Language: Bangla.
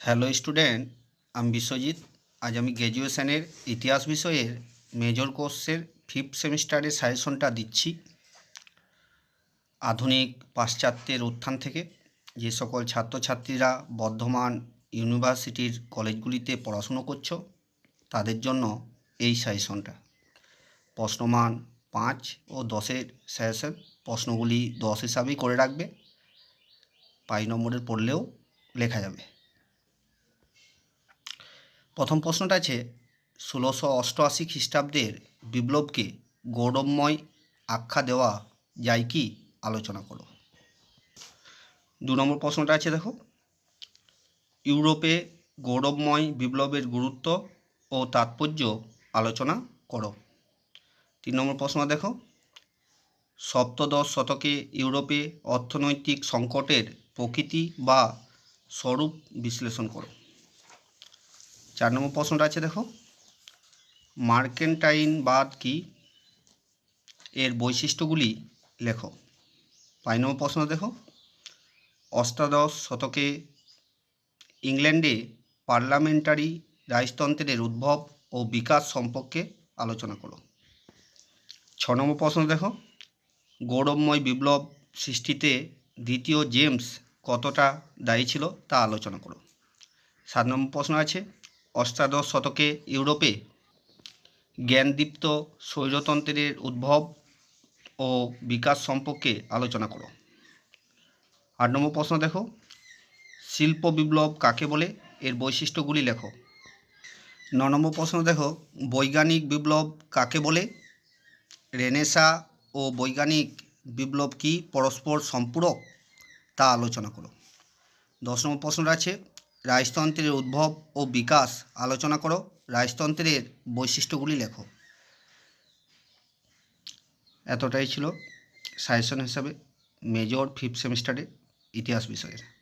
হ্যালো স্টুডেন্ট, আমি বিশ্বজিৎ। আজ আমি গ্র্যাজুয়েশনের ইতিহাস বিষয়ের মেজর কোর্সের ফিফথ সেমিস্টারের সাজেশনটা দিচ্ছি। আধুনিক পাশ্চাত্যের উত্থান থেকে যে সকল ছাত্রছাত্রীরা বর্ধমান ইউনিভার্সিটির কলেজগুলিতে পড়াশুনো করছ, তাদের জন্য এই সাজেশনটা। প্রশ্নমান পাঁচ ও দশের সাজেশন, প্রশ্নগুলি দশ হিসাবেই করে রাখবে। পাঁচ নম্বরের পড়লেও লেখা যাবে। প্রথম প্রশ্নটা আছে, ষোলোশো অষ্টআশি খ্রিস্টাব্দের বিপ্লবকে গৌরবময় আখ্যা দেওয়া যায় কি? আলোচনা করো। দু নম্বর প্রশ্নটা আছে দেখো, ইউরোপে গৌরবময় বিপ্লবের গুরুত্ব ও তাৎপর্য আলোচনা করো। তিন নম্বর প্রশ্ন দেখো, সপ্তদশ শতকে ইউরোপে অর্থনৈতিক সংকটের প্রকৃতি বা স্বরূপ বিশ্লেষণ করো। চার নম্বর প্রশ্নটা আছে, দেখো। মার্কেন্টাইনবাদ কি? এর বৈশিষ্ট্যগুলি লেখো। পাঁচ নম্বর প্রশ্ন, দেখো। অষ্টাদশ শতকে ইংল্যান্ডে পার্লামেন্টারি রাজতন্ত্রের উদ্ভব ও বিকাশ সম্পর্কে আলোচনা করো। ছ নম্বর প্রশ্ন, দেখো। গৌরবময় বিপ্লব সৃষ্টিতে দ্বিতীয় জেমস কতটা দায়ী ছিল তা আলোচনা করো। সাত নম্বর প্রশ্ন আছে অষ্টাদশ শতকে ইউরোপে জ্ঞানদীপ্ত স্বৈরতন্ত্রের উদ্ভব ও বিকাশ সম্পর্কে আলোচনা করো। আট নম্বর প্রশ্ন দেখো, শিল্প বিপ্লব কাকে বলে? এর বৈশিষ্ট্যগুলি লেখো। ন নম্বর প্রশ্ন দেখো, বৈজ্ঞানিক বিপ্লব কাকে বলে? রেনেসা ও বৈজ্ঞানিক বিপ্লব কি পরস্পর সম্পূরক? তা আলোচনা করো। দশ নম্বর প্রশ্নটা আছে রাজতন্ত্রের উদ্ভব ও বিকাশ আলোচনা করো। রাজতন্ত্রের বৈশিষ্ট্যগুলি লেখো। এতটাই ছিল সাজেশন হিসাবে। মেজর ফিফথ সেমিস্টারে ইতিহাস বিষয়ের।